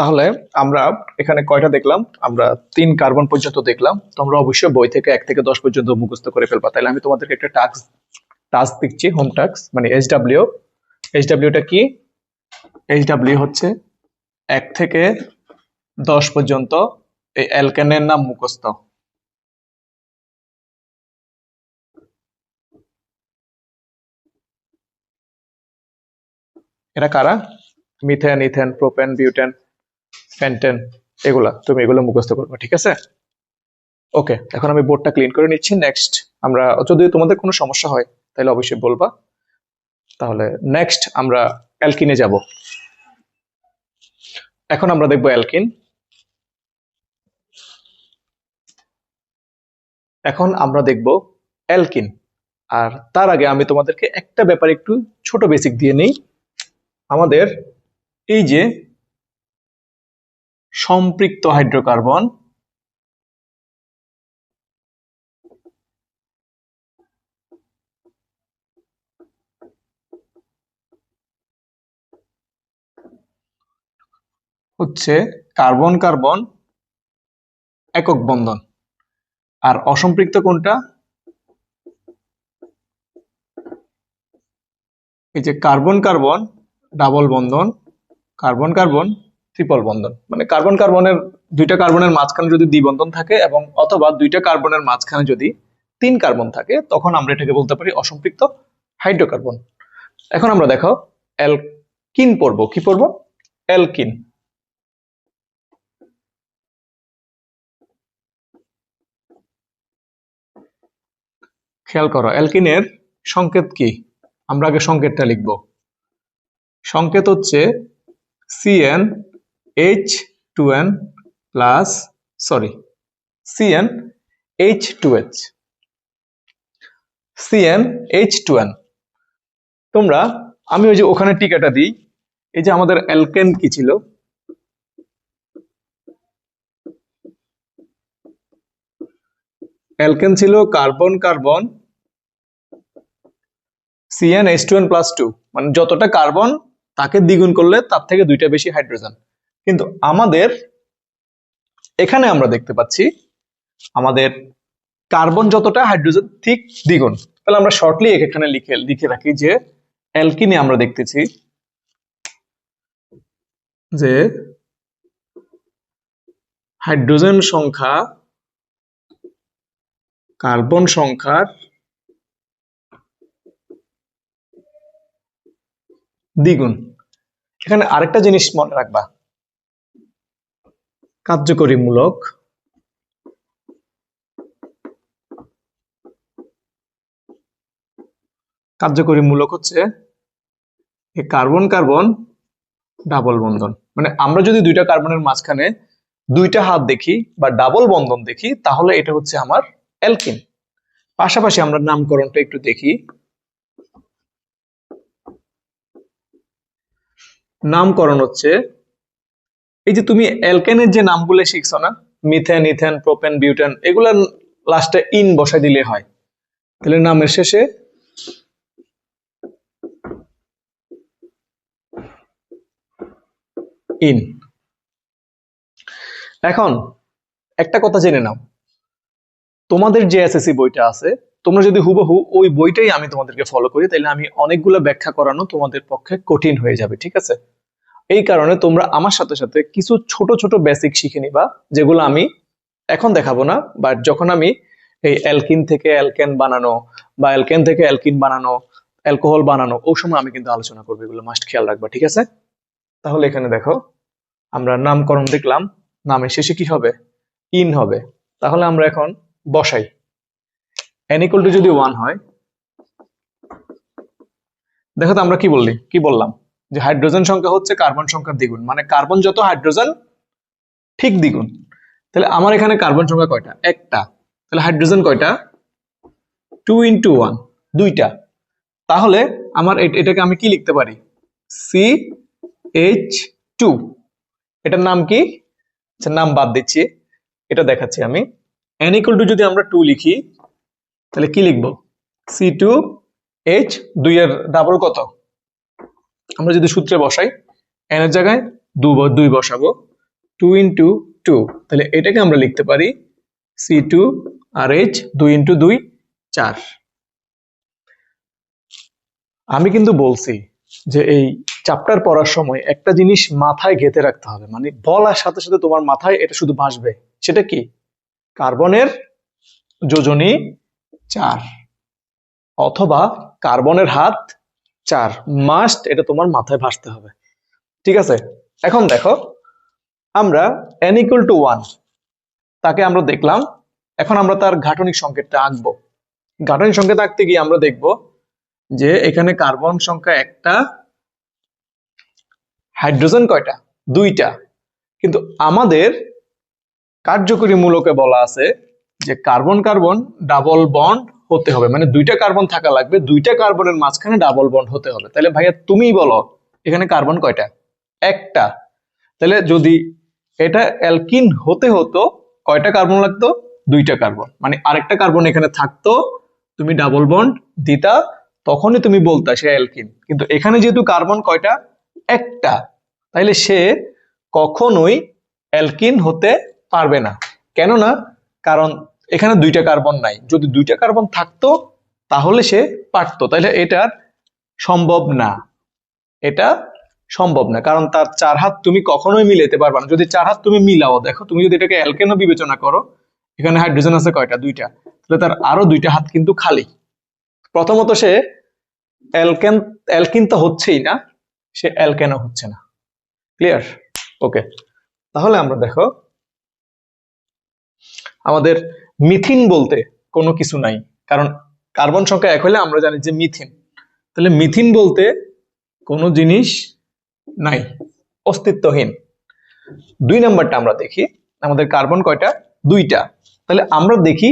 তাহলে আমরা এখানে কয়টা দেখলাম? আমরা তিন কার্বন পর্যন্ত দেখলাম। তোমরা অবশ্যই বই থেকে এক থেকে দশ পর্যন্ত মুখস্থ করে ফেলবা। তাহলে আমি তোমাদেরকে একটা টাস্ক টাস্ক দিচ্ছি, হোম টাস্ক মানে এইচ ডাব্লিউ। এইচ ডাব্লিউটা কি? এইচ ডাব্লিউ হচ্ছে এক থেকে দশ পর্যন্ত এই অ্যালকেনের নাম মুখস্থ। এরা কারা? Methane, ethane, propane, butane. Pentane এগুলা তুমি এগুলো মুখস্থ করবে, ঠিক আছে? ওকে এখন আমি বোর্ডটা ক্লিন করে নিচ্ছি। নেক্সট আমরা, যদি তোমাদের কোনো সমস্যা হয়, তাহলে অবশ্যই বলবা। তাহলে নেক্সট আমরা অ্যালকিনে যাব। এখন আমরা দেখব অ্যালকিন এখন আমরা দেখব অ্যালকিন আর তার আগে আমি তোমাদেরকে একটা ব্যাপার একটু ছোট বেসিক দিয়ে নেই। আমাদের এই যে সম্পৃক্ত হাইড্রোকার্বন। হচ্ছে কার্বন কার্বন একক বন্ধন। আর অসম্পৃক্ত কোনটা? এই যে কার্বন কার্বন ডাবল বন্ধন, কার্বন কার্বন ট্রিপল বন্ধন। মানে কার্বন কার্বনের দুইটা কার্বনের মাঝখানে যদি দ্বিবন্ধন থাকে এবং অথবা দুইটা কার্বনের মাঝখানে যদি তিন কার্বন থাকে, তখন আমরা এটাকে বলতে পারি অসম্পৃক্ত হাইড্রোকার্বন এখন আমরা দেখো অ্যালকিন পড়ব কি পড়ব অ্যালকিন খেয়াল করো অ্যালকিনের সংকেত কি? আমরা আগে সংকেতটা লিখব। সংকেত হচ্ছে C N H two N plus sorry C N H two H C N H two N তোমরা, আমি ওই যে ওখানে টিকাটা দিই। এই যে আমাদের অ্যালকেন কি ছিল? অ্যালকেন ছিল carbon carbon C N H two N plus two মানে যতটা কার্বন, তাকে দ্বিগুণ করলে তার থেকে দুইটা বেশি হাইড্রোজেন। কিন্তু আমাদের এখানে আমরা দেখতে পাচ্ছি আমাদের কার্বন যতটা, হাইড্রোজেন ঠিক দ্বিগুণ। তাহলে আমরা শর্টলি এখানে লিখে লিখে রাখি যে অ্যালকিনে আমরা দেখতেছি যে হাইড্রোজেন সংখ্যা, কার্বন সংখ্যার দ্বিগুণ। এখানে আরেকটা জিনিস মনে রাখবা। কার্যকরী মূলক কার্যকরী মূলক হচ্ছে এই কার্বন কার্বন ডাবল বন্ধন। মানে আমরা যদি দুইটা কার্বনের মাঝখানে দুইটা হাত দেখি বা ডাবল বন্ধন দেখি, তাহলে এটা হচ্ছে আমার অ্যালকিন। পাশাপাশি আমরা নামকরণটা একটু দেখি। নামকরণ হচ্ছে এই যে তুমি অ্যালকেনের যে নামগুলো শিখছো না মিথেন ইথেন প্রোপেন বিউটেন এগুলা লাস্টে ইন বসাই দিলে হয়। তাহলে নামের শেষে ইন এখন একটা কথা জেনে নাও। তোমাদের যে এসএসসি বইটা আছে, তোমরা যদি হুবহু ওই বইটাই আমি তোমাদেরকে ফলো করি, তাহলে আমি অনেকগুলো ব্যাখ্যা করানো তোমাদের পক্ষে কঠিন হয়ে যাবে, ঠিক আছে? এই কারণে তোমরা আমার সাথে সাথে কিছু ছোট ছোট বেসিক শিখে নিবা, যেগুলো আমি এখন দেখাবো না বাট যখন আমি এই অ্যালকিন থেকে অ্যালকেন বানানো বা অ্যালকেন থেকে অ্যালকিন বানানো অ্যালকোহল বানানো ওই সময় আমি কিন্তু আলোচনা করব, এগুলো মাস্ট খেয়াল রাখবা, ঠিক আছে? তাহলে এখানে দেখো, আমরা নামকরণ দেখলাম, নামের শেষে কি হবে? ইন হবে। তাহলে আমরা এখন বসাই। ইকুয়াল টু যদি ওয়ান হয়, দেখো তো আমরা কি বললি? কি বললাম? যে হাইড্রোজেন সংখ্যা হচ্ছে কার্বন সংখ্যার দ্বিগুণ। মানে কার্বন যত হাইড্রোজেন ঠিক দ্বিগুণ। তাহলে আমার এখানে কার্বন সংখ্যা কয়টা? একটা। তাহলে হাইড্রোজেন কয়টা? টু ইন্টু ওয়ান দুইটা। তাহলে আমার এটাকে আমি কি লিখতে পারি? সি এইচ টু এটার নাম কি? আচ্ছা, নাম বাদ দিচ্ছি। এটা দেখাচ্ছি আমি। এন ইকুয়াল টু যদি আমরা টু লিখি তাহলে কি লিখব? সি টু এইচ দুই এর ডাবল কত? আমরা যদি সূত্রে বসাই এর জায়গায় দু দুই বসাবো টু ইন্টু টু তাহলে এটাকে আমরা লিখতে পারি সি টু আর এইচ দুই ইন্টু দুই, চার। আমি কিন্তু বলছি যে এই চ্যাপ্টার পড়ার সময় একটা জিনিস মাথায় গেঁথে রাখতে হবে মানে বলার সাথে সাথে তোমার মাথায় এটা শুধু ভাসবে। সেটা কি? কার্বনের যোজনী চার, অথবা কার্বনের হাত চার। মাস্ট এটা তোমার মাথায় ভাসতে হবে। ঠিক আছে? এখন দেখো, আমরা এন ইকুয়াল টু ওয়ান তাকে আমরা দেখলাম। এখন আমরা তার ঘাটনিক সংকেতটা আঁকবো। ঘাটনিক সংকেত আঁকতে গিয়ে আমরা দেখব যে এখানে কার্বন সংখ্যা একটা, হাইড্রোজেন কয়টা? দুইটা। কিন্তু আমাদের কার্যকরী মূলকে বলা আছে যে কার্বন কার্বন ডাবল বন্ড হতে হবে। মানে দুইটা কার্বন থাকা লাগবে, দুইটা কার্বনের মাঝখানে ডাবল বন্ড হতে হবে। তাহলে ভাইয়া তুমি বলো, এখানে কার্বন কয়টা? একটা। তাহলে যদি এটা অ্যালকিন হতে হতো, কয়টা কার্বন লাগতো? দুইটা কার্বন। মানে আরেকটা কার্বন এখানে থাকতো, তুমি ডাবল বন্ড দিতা, তখনই তুমি বলতা সে অ্যালকিন। কিন্তু এখানে যেহেতু কার্বন কয়টা? একটা। তাইলে সে কখনোই অ্যালকিন হতে পারবে না। কেননা, কারণ এখানে দুইটা কার্বন নাই। যদি দুইটা কার্বন থাকতো, তাহলে সে পারতো। তাহলে এটা সম্ভব না। এটা সম্ভব না। কারণ তার চার হাত তুমি কখনোই মিলাতে পারবে না। যদি চার হাত তুমি মিলাও, দেখো, তুমি যদি এটাকে অ্যালকেনও বিবেচনা করো, এখানে হাইড্রোজেন আছে কয়টা? দুইটা। তাহলে তার আরও দুইটা হাত কিন্তু খালি। প্রথমত সে অ্যালকেন অ্যালকিন তো হচ্ছেই না, সে অ্যালকেনও হচ্ছে না। ক্লিয়ার ওকে তাহলে আমরা দেখো আমাদের মিথিন বলতে কোনো কিছু নাই। কারণ কার্বন সংখ্যা এক হলে আমরা জানি যে মিথিন। তাহলে মিথিন বলতে কোনো জিনিস নাই, অস্তিত্বহীন। দুই নাম্বারটা আমরা দেখি, আমাদের কার্বন কয়টা? দুইটা। তাহলে আমরা দেখি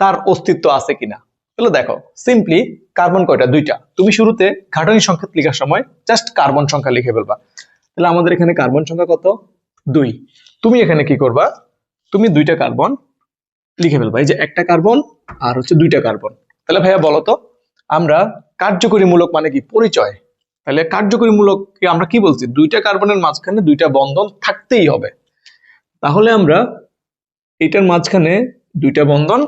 তার অস্তিত্ব আছে কিনা। তাহলে দেখো সিম্পলি কার্বন কয়টা? দুইটা। তুমি শুরুতে ঘাটনি সংখ্যা লেখার সময় জাস্ট কার্বন সংখ্যা লিখে ফেলবা। তাহলে আমাদের এখানে কার্বন সংখ্যা কত? দুই। তুমি এখানে কি করবা? তুমি দুইটা কার্বন লিখে ফেলব। এই যে একটা কার্বন আর হচ্ছে দুইটা কার্বন তাহলে ভাইয়া বলো তো, আমরা কার্যকরী মূলক মানে কি? পরিচয়। তাহলে কার্যকরী মূলক আমরা কি বলছি? দুইটা কার্বনের মাঝখানে দুইটা বন্ধন থাকতেই হবে। তাহলে আমরা এটার মাঝখানে দুইটা বন্ধন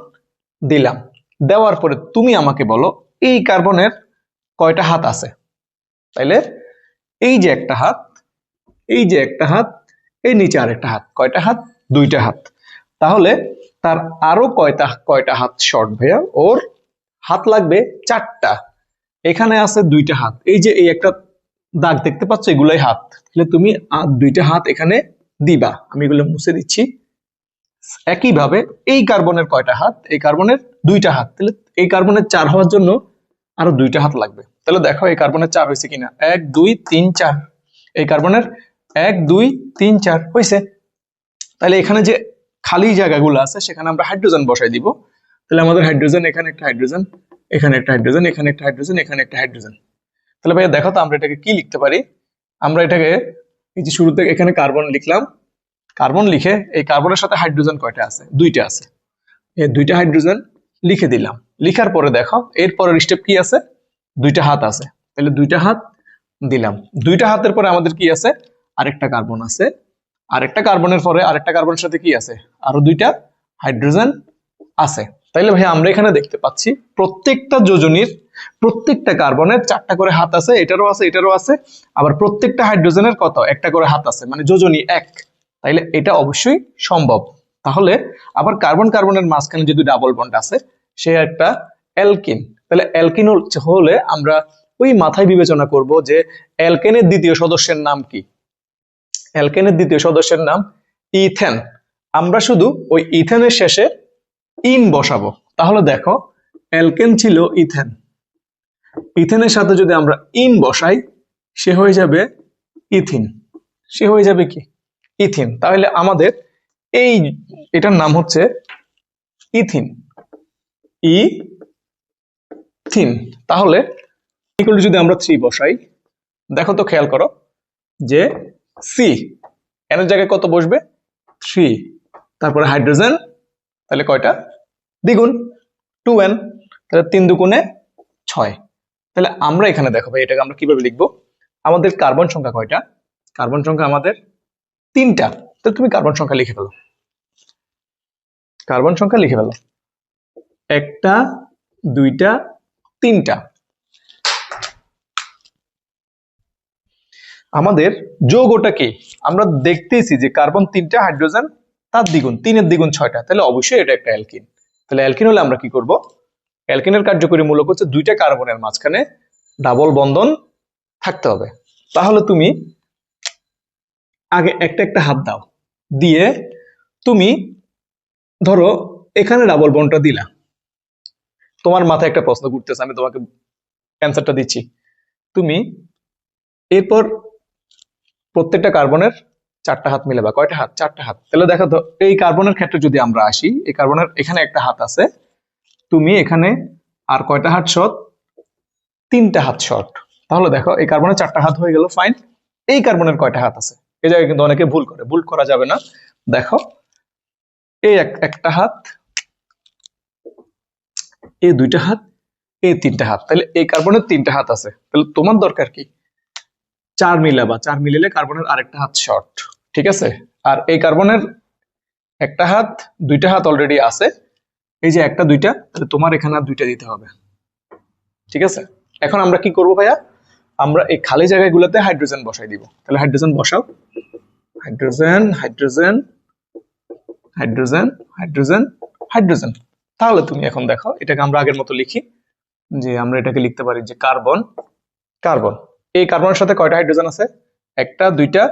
দিলাম। দেওয়ার পরে তুমি আমাকে বলো, এই কার্বনের কয়টা হাত আছে? তাইলে এই যে একটা হাত, এই যে একটা হাত, এই নিচে আরেকটা হাত। কয়টা হাত? দুইটা হাত। তাহলে তার আরও কয়টা কয়টা হাত শর্ট ভাইয়া? ওর হাত লাগবে চারটা। এখানে আছে দুইটা হাত। এই যে এই একটা দাগ দেখতে পাচ্ছ, এগুলাই হাত। তাহলে তুমি দুইটা হাত এখানে দিবা। আমি এগুলো মুছে দিচ্ছি। একইভাবে এই কার্বনের কয়টা হাত? এই কার্বনের দুইটা হাত। তাহলে এই কার্বনের চার হওয়ার জন্য আরও দুইটা হাত লাগবে। তাহলে দেখো এই কার্বনের চার হয়েছে কিনা? এক, দুই, তিন, চার। এই কার্বনের এক, দুই, তিন, চার। হয়েছে? তাহলে এখানে যে খালি জায়গাগুলো আছে, সেখানে আমরা হাইড্রোজেন বসাই দিব। তাহলে আমাদের হাইড্রোজেন এখানে একটা হাইড্রোজেন এখানে একটা হাইড্রোজেন এখানে একটা হাইড্রোজেন এখানে একটা হাইড্রোজেন তাহলে ভাইয়া দেখো তো আমরা এটাকে কি লিখতে পারি? আমরা এটাকে এই যে শুরুতে এখানে কার্বন লিখলাম। কার্বন লিখে এই কার্বনের সাথে হাইড্রোজেন কয়টা আছে? দুইটা আছে। এই দুইটা হাইড্রোজেন লিখে দিলাম। লিখার পরে দেখো, এর পরের স্টেপ কি আছে? দুইটা হাত আছে। তাহলে দুইটা হাত দিলাম। দুইটা হাতের পরে আমাদের কি আছে? আরেকটা কার্বন আছে। আরেকটা কার্বনের পরে আরেকটা কার্বনের সাথে কি আছে? আরও দুইটা হাইড্রোজেন আছে। তাইলে ভাই আমরা এখানে দেখতে পাচ্ছি প্রত্যেকটা যোজনীর, প্রত্যেকটা কার্বনের চারটা করে হাত আছে, এটারও আছে এটারও আছে, আবার প্রত্যেকটা হাইড্রোজেনের কত? একটা করে হাত আছে মানে যোজনী এক। তাইলে এটা অবশ্যই সম্ভব। তাহলে আবার কার্বন কার্বনের মাঝখানে যদি ডাবল বন্ড আছে, সে একটা অ্যালকিন। তাহলে অ্যালকিন হলে আমরা ওই মাথায় বিবেচনা করব যে অ্যালকেনের দ্বিতীয় সদস্যের নাম কি? অ্যালকেনের দ্বিতীয় সদস্যের নাম ইথেন। আমরা শুধু ওই ইথেনের শেষে ইন বসাবো। তাহলে দেখো, অ্যালকেন ছিল ইথেন। ইথেনের সাথে যদি আমরা ইন বসাই, সে হয়ে যাবে ইথিন। সে হয়ে যাবে কি? ইথিন। তাহলে আমাদের এই এটার নাম হচ্ছে ইথিন। ই থিন তাহলে যদি আমরা থ্রি বসাই, দেখো তো খেয়াল করো যে সি এনের জায়গায় কত বসবে? থ্রি তারপরে হাইড্রোজেন তাহলে কয়টা? দ্বিগুণ টু এন তাহলে তিন দুগুণে ছয়। তাহলে আমরা এখানে দেখো ভাই, এটাকে আমরা কীভাবে লিখব? আমাদের কার্বন সংখ্যা কয়টা? কার্বন সংখ্যা আমাদের তিনটা। তাহলে তুমি কার্বন সংখ্যা লিখে ফেলো। কার্বন সংখ্যা লিখে ফেলো। একটা, দুইটা, তিনটা। আমাদের যৌগটা কি? আমরা দেখতেছি যে কার্বন তিনটা হাইড্রোজেন তার দ্বিগুণ, তিনের দ্বিগুণ ছয়টা। তাহলে অবশ্যই এটা একটা অ্যালকিন। তাহলে অ্যালকিন হলে আমরা কি করব? অ্যালকিনের কার্যকরী মূলক হচ্ছে দুইটা কার্বনের মাঝখানে ডাবল বন্ধন থাকতে হবে। তাহলে তুমি আগে একটা একটা হাত দাও। দিয়ে তুমি ধরো এখানে ডাবল বন্ডটা দিলা। তোমার মাথায় একটা প্রশ্ন ঘুরতেছে, আমি তোমাকে অ্যান্সারটা দিচ্ছি। তুমি এরপর প্রত্যেকটা কার্বনের চারটা হাত মিলে বা কয়টা হাত? চারটা হাত। তাহলে দেখো তো, এই কার্বনের ক্ষেত্রে যদি আমরা আসি, এই কার্বনের এখানে একটা হাত আছে, তুমি এখানে আর কয়টা হাত শর্ট তিনটা হাত শর্ট তাহলে দেখো, এই কার্বনের চারটা হাত হয়ে গেল ফাইন এই কার্বনের কয়টা হাত আছে? এই জায়গায় কিন্তু অনেকে ভুল করে, ভুল করা যাবে না। দেখো, এই এক- একটা হাত, এই দুইটা হাত, এই তিনটা হাত। তাহলে এই কার্বনের তিনটা হাত আছে। তাহলে তোমার দরকার কি? চার মিলাবা চার মিলিলে কার্বনের আরেকটা হাত শর্ট ঠিক আছে? আর এই কার্বনের একটা হাত, দুইটা হাত অলরেডি আছে। এই যে একটা, দুইটা, তাহলে তোমার এখানে আর দুইটা দিতে হবে। ঠিক আছে? এখন আমরা কি করব ভাইয়া? আমরা এই খালি জায়গাগুলোতে হাইড্রোজেন বসাই দিব। তাহলে হাইড্রোজেন বসাও। Hydrogen hydrogen hydrogen hydrogen hydrogen তাহলে তুমি এখন দেখো, এটাকে আমরা আগের মতো লিখি, যে আমরা এটাকে লিখতে পারি যে কার্বন কার্বন এই কার্বনের সাথে কয়টা হাইড্রোজেন আছে? একটা, দুইটা,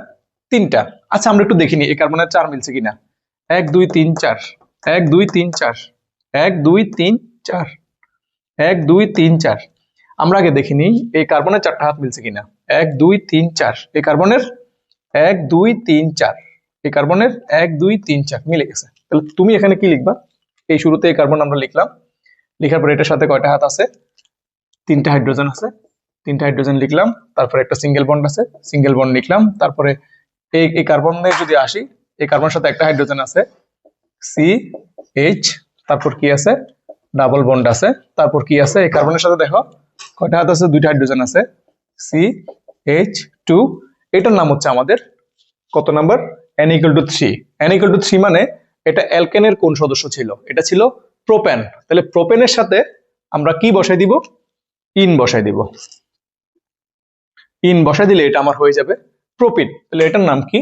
তিনটা। আচ্ছা আমরা একটু দেখিনি এই কার্বনের চার মিলছে কিনা? এক, দুই, তিন, চার। এক, দুই, তিন, চার। এক, দুই, তিন, চার। এক, দুই, তিন, চার। আমরা আগে দেখিনি এই কার্বনের চারটা হাত মিলছে কিনা? এক, দুই, তিন, চার। এই কার্বনের? এক, দুই, তিন, চার। এই কার্বনের? এক, দুই, তিন, চার। মিলে গেছে। তাহলে তুমি এখানে কি লিখবা? এই শুরুতে এই কার্বন আমরা লিখলাম। লেখার পরে এটার সাথে কয়টা হাত আছে? তিনটা হাইড্রোজেন আছে। তিনটা হাইড্রোজেন লিখলাম, তারপরে একটা সিঙ্গেল বন্ড আছে সিঙ্গেল বন্ড লিখলাম, তারপরে এই এই কার্বনে যদি আসি, এই কার্বনের সাথে একটা হাইড্রোজেন আছে সি এইচ তারপর কি আছে? ডাবল বন্ড আছে, তারপর কি আছে? এই কার্বনের সাথে দেখো, কয়টা হাত আছে? দুইটা হাইড্রোজেন আছে সি এইচ টু এটার নাম হচ্ছে আমাদের, কত number? N equal to three n equal to three মানে এটা অ্যালকেনের কোন সদস্য ছিল? এটা ছিল প্রোপেন তাহলে প্রোপেনের সাথে আমরা কি বসাই দিব? ইন বসাই দিব। ইন বসাই দিলে এটা আমার হয়ে যাবে প্রোপিন। তাহলে এটার নাম কি?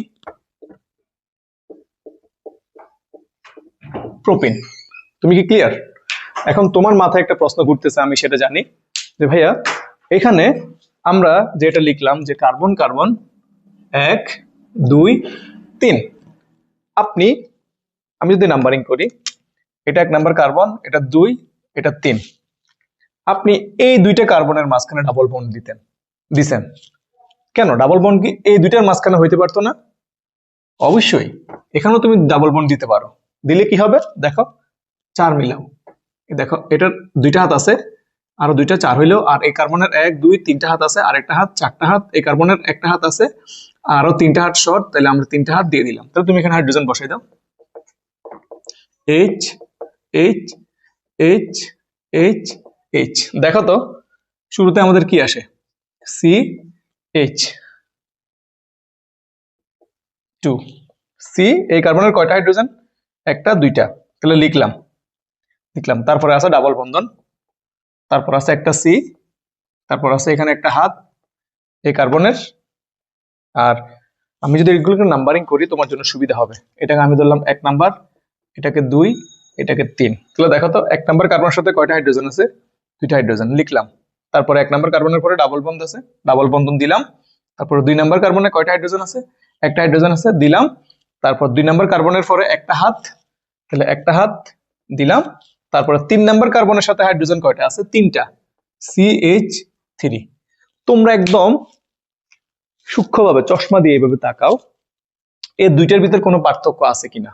প্রোপিন। তুমি কি ক্লিয়ার এখন তোমার মাথায় একটা প্রশ্ন ঘুরতেছে, আমি সেটা জানি। যে ভাইয়া, এখানে আমরা যেটা লিখলাম যে কার্বন কার্বন এক, দুই, তিন। আপনি, আমি যদি নাম্বারিং করি, এটা এক নাম্বার কার্বন এটা দুই, এটা তিন। আপনি এই দুইটা কার্বনের মাঝখানে ডাবল বন্ড দিতেন। দিছেন কেন? ডাবল বন্ড কি এই দুইটার মাঝখানে হইতে পারতো না? অবশ্যই। এখানেও তুমি ডাবল বন্ড দিতে পারো। দিলে কি হবে? দেখো, চার এই দেখো, এটার দুইটা হাত আছে, আরও দুইটা চার হইলেও, আর এই কার্বনের এক, দুই, তিনটা হাত আছে, আর একটা হাত, চারটা হাত, এই কার্বনের একটা হাত আছে, আরও তিনটা হাত শর্ট তাহলে আমরা তিনটা হাত দিয়ে দিলাম। তাহলে তুমি এখানে হাইড্রোজেন বসাই দাও। H H H H H দেখো তো, শুরুতে আমাদের কি আসে? সি এইচ টু সি এই কার্বনের কয়টা হাইড্রোজেন একটা, দুইটা। তাহলে লিখলাম। লিখলাম। তারপরে আছে ডাবল বন্ধন। তারপর আছে একটা সি তারপর আছে এখানে একটা হাত, এই কার্বনের আর আমি যদি এগুলোকে নাম্বারিং করি, তোমার জন্য সুবিধা হবে। এটাকে আমি ধরলাম এক নাম্বার এটাকে দুই, এটাকে তিন। তাহলে দেখো তো, এক নাম্বার কার্বনের সাথে কয়টা হাইড্রোজেন আছে? দুইটা হাইড্রোজেন লিখলাম। তারপরে এক নাম্বার কার্বনের পরে ডাবল বন্ধ আছে ডাবল বন্ধন দিলাম। তারপর দুই নাম্বার কার্বনে কয়টা হাইড্রোজেন আছে? একটা হাইড্রোজেন আছে, দিলাম। তারপর দুই নাম্বার কার্বনের পরে একটা হাত, তাহলে একটা হাত দিলাম। তারপরে তিন নাম্বার কার্বনের সাথে হাইড্রোজেন কয়টা আছে? তিনটা। সি এইচ থ্রি তোমরা একদম সূক্ষ্মভাবে চশমা দিয়ে এইভাবে তাকাও। এই দুইটার ভিতর কোনো পার্থক্য আছে কিনা?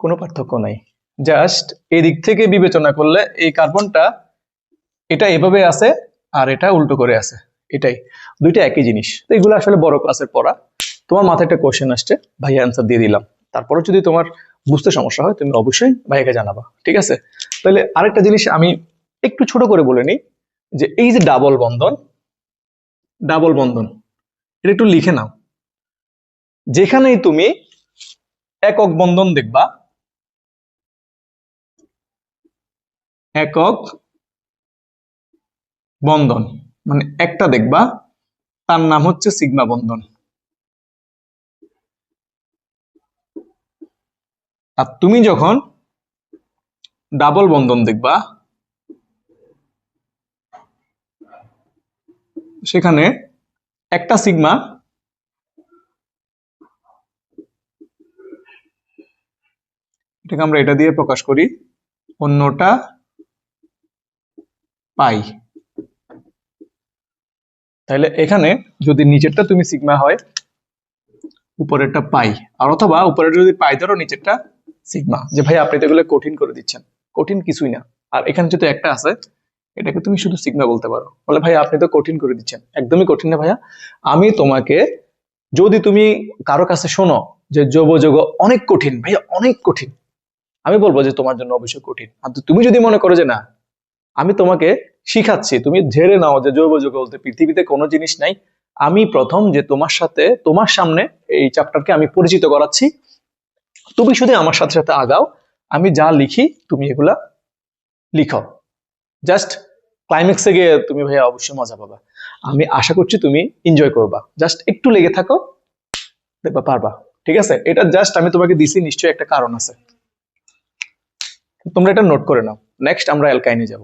কোনো পার্থক্য নাই। জাস্ট এই দিক থেকে বিবেচনা করলে এই কার্বনটা এটা এভাবে আছে আর এটা উল্টো করে আছে, এটাই। দুইটা একই জিনিস। তো এগুলো আসলে বড় ক্লাসের পড়া। তোমার মাথায় একটা কোশ্চেন আসছে, ভাইয়া অ্যান্সার দিয়ে দিলাম। তারপরে যদি তোমার বুঝতে সমস্যা হয়, তুমি অবশ্যই ভাইয়াকে জানাবা, ঠিক আছে? তাহলে আরেকটা জিনিস আমি একটু ছোট করে বলে নিই, যে এই যে ডাবল বন্ধন ডাবল বন্ধন, এটা একটু লিখে নাও। যেখানেই তুমি একক বন্ধন দেখবা, একক বন্ধন। মানে একটা দেখবা, তার নাম হচ্ছে সিগমা বন্ধন। আর তুমি যখন ডাবল বন্ধন দেখবা, সেখানে একটা সিগমা এটাকে আমরা এটা দিয়ে প্রকাশ করি, অন্যটা পাই। তাহলে এখানে যদি নিচেরটা তুমি সিগমা হয়, উপরেরটা পাই, আর অথবা উপরের যদি পাই ধরো নিচেরটা সিগমা। যে ভাই আপনি তো এগুলো কঠিন করে দিচ্ছেন। কঠিন কিছুই না। আর এখানে যেহেতু একটা আছে, এটাকে তুমি শুধু সিগমা বলতে পারো। বলে ভাই আপনি তো কঠিন করে দিচ্ছেন। একদমই কঠিন না ভাইয়া। আমি তোমাকে, যদি তুমি কারও কাছে শোনো যে যোগ যোগ অনেক কঠিন, ভাইয়া অনেক কঠিন, আমি বলব যে তোমার জন্য অবশ্যই কঠিন। আর তুমি যদি মনে করো যে না, আমি তোমাকে শিখাচ্ছি, তুমি ঝেড়ে নাও যে জৈব যোগ বলতে পৃথিবীতে কোনো জিনিস নাই। আমি প্রথম যে তোমার সাথে, তোমার সামনে এই চ্যাপ্টারকে আমি পরিচিত করাচ্ছি। তুমি শুধু আমার সাথে সাথে আগাও। আমি যা লিখি, তুমি এগুলা লিখো। জাস্ট ক্লাইম্যাক্সে গিয়ে তুমি ভাইয়া অবশ্যই মজা পাবা। আমি আশা করছি তুমি এনজয় করবা। জাস্ট একটু লেগে থাকো, দেখবা পারবা। ঠিক আছে? এটা জাস্ট আমি তোমাকে দিছি, নিশ্চয়ই একটা কারণ আছে। তোমরা এটা নোট করে নাও। নেক্সট আমরা অ্যালকাইনে যাব।